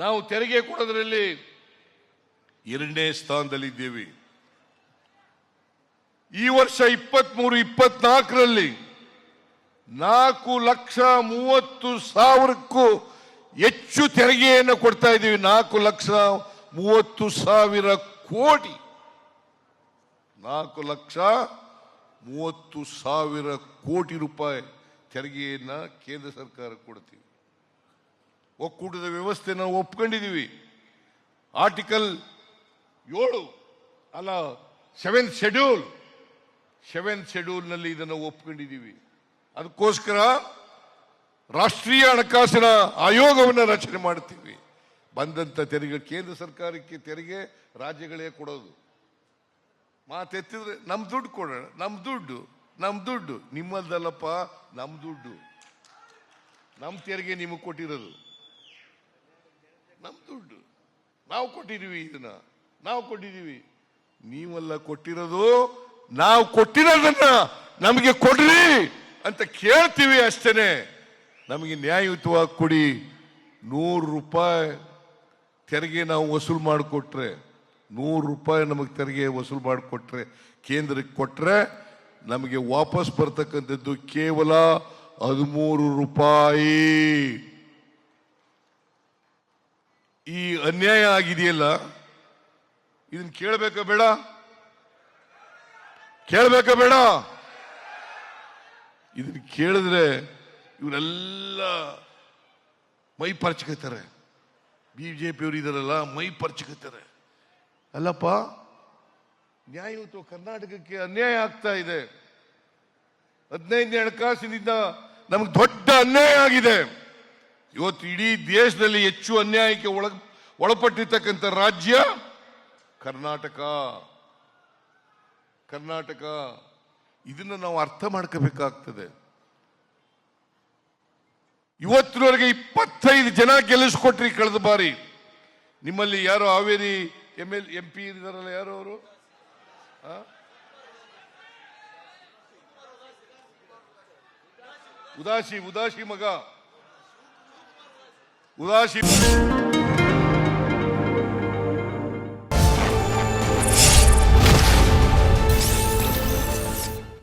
ನಾವು ತೆರಿಗೆ ಕೊಡೋದ್ರಲ್ಲಿ ಎರಡನೇ ಸ್ಥಾನದಲ್ಲಿದ್ದೇವೆ. ಈ ವರ್ಷ ಇಪ್ಪತ್ಮೂರು, ಇಪ್ಪತ್ನಾಲ್ಕರಲ್ಲಿ ನಾಲ್ಕು ಲಕ್ಷ ಮೂವತ್ತು ಸಾವಿರಕ್ಕೂ ಹೆಚ್ಚು ತೆರಿಗೆಯನ್ನು ಕೊಡ್ತಾ ಇದ್ದೀವಿ. ನಾಲ್ಕು ಲಕ್ಷ ಮೂವತ್ತು ಸಾವಿರ ಕೋಟಿ. ನಾಲ್ಕು ಲಕ್ಷ ಮೂವತ್ತು ಸಾವಿರ ಕೋಟಿ ರೂಪಾಯಿ ತೆರಿಗೆಯನ್ನು ಕೇಂದ್ರ ಸರ್ಕಾರ ಕೊಡ್ತೀವಿ ಒಕ್ಕೂಟದ ವ್ಯವಸ್ಥೆ ನಾವು ಒಪ್ಕೊಂಡಿದ್ದೀವಿ. ಆರ್ಟಿಕಲ್ ಏಳು, ಅಲ್ಲ ಸೆವೆನ್ ಶೆಡ್ಯೂಲ್ ಸೆವೆನ್ ಶೆಡ್ಯೂಲ್ನಲ್ಲಿ ಇದನ್ನು ಒಪ್ಕೊಂಡಿದ್ದೀವಿ. ಅದಕ್ಕೋಸ್ಕರ ರಾಷ್ಟ್ರೀಯ ಹಣಕಾಸಿನ ಆಯೋಗವನ್ನು ರಚನೆ ಮಾಡ್ತೀವಿ. ಬಂದಂತ ತೆರಿಗೆ ಕೇಂದ್ರ ಸರ್ಕಾರಕ್ಕೆ ತೆರಿಗೆ ರಾಜ್ಯಗಳೇ ಕೊಡೋದು. ಮಾತೆತ್ತಿದ್ರೆ ನಮ್ಮ ದುಡ್ಡು ಕೊಡೋಣ ನಮ್ಮ ದುಡ್ಡು ನಮ್ಮ ದುಡ್ಡು. ನಿಮ್ಮಲ್ದಲ್ಲಪ್ಪ ನಮ್ಮ ದುಡ್ಡು. ನಮ್ಮ ತೆರಿಗೆ ನಿಮಗೆ ಕೊಟ್ಟಿರೋದು. ನಮ್ ದುಡ್ಡು. ನಾವು ಕೊಟ್ಟಿದೀವಿ ಇದನ್ನ. ನಾವು ಕೊಟ್ಟಿದೀವಿ. ನೀವೆಲ್ಲ ಕೊಟ್ಟಿರೋದು ನಾವು ಕೊಟ್ಟಿರೋದನ್ನ ನಮಗೆ ಕೊಡ್ರಿ ಅಂತ ಕೇಳ್ತೀವಿ ಅಷ್ಟೇನೆ. ನಮಗೆ ನ್ಯಾಯಯುತವಾಗಿ ಕೊಡಿ. ನೂರು ರೂಪಾಯಿ ತೆರಿಗೆ ನಾವು ವಸೂಲು ಮಾಡಿಕೊಟ್ರೆ, ನೂರು ರೂಪಾಯಿ ನಮಗೆ ತೆರಿಗೆ ವಸೂಲು ಮಾಡಿಕೊಟ್ರೆ, ಕೇಂದ್ರಕ್ಕೆ ಕೊಟ್ರೆ ನಮಗೆ ವಾಪಸ್ ಬರ್ತಕ್ಕಂಥದ್ದು ಕೇವಲ ಹದಿಮೂರು ರೂಪಾಯಿ. ಈ ಅನ್ಯಾಯ ಆಗಿದೆಯಲ್ಲ ಇದನ್ನ ಕೇಳಬೇಕಾ ಬೇಡ? ಕೇಳಬೇಕಾ ಬೇಡ? ಇದನ್ ಕೇಳಿದ್ರೆ ಇವರೆಲ್ಲ ಮೈ ಪರ್ಚ್ಕೋತಾರೆ ಬಿಜೆಪಿಯವರು ಇದಾರಲ್ಲ, ಮೈ ಪರ್ಚ್ಕತ್ತಾರೆ. ಅಲ್ಲಪ್ಪ ನ್ಯಾಯಯುತ ಕರ್ನಾಟಕಕ್ಕೆ ಅನ್ಯಾಯ ಆಗ್ತಾ ಇದೆ. ಹದಿನೈದನೇ ಹಣಕಾಸಿನಿಂದ ನಮಗೆ ದೊಡ್ಡ ಅನ್ಯಾಯ ಆಗಿದೆ. ಇವತ್ತು ಇಡೀ ದೇಶದಲ್ಲಿ ಹೆಚ್ಚು ಅನ್ಯಾಯಕ್ಕೆ ಒಳ, ಒಳಪಟ್ಟಿರ್ತಕ್ಕಂಥ ರಾಜ್ಯ ಕರ್ನಾಟಕ. ಕರ್ನಾಟಕ. ಇದನ್ನ ನಾವು ಅರ್ಥ ಮಾಡ್ಕೋಬೇಕಾಗ್ತದೆ. ಇವತ್ತಿನವರೆಗೆ ಇಪ್ಪತ್ತೈದು ಜನ ಗೆಲ್ಲಿಸ್ಕೊಟ್ರಿ ಕಳೆದ ಬಾರಿ. ನಿಮ್ಮಲ್ಲಿ ಯಾರು Haveri M L, M P ಇದಾರಲ್ಲ ಯಾರು ಅವರು? ಉದಾಸಿ ಉದಾಸಿ ಮಗ. ಉದಾಸಿ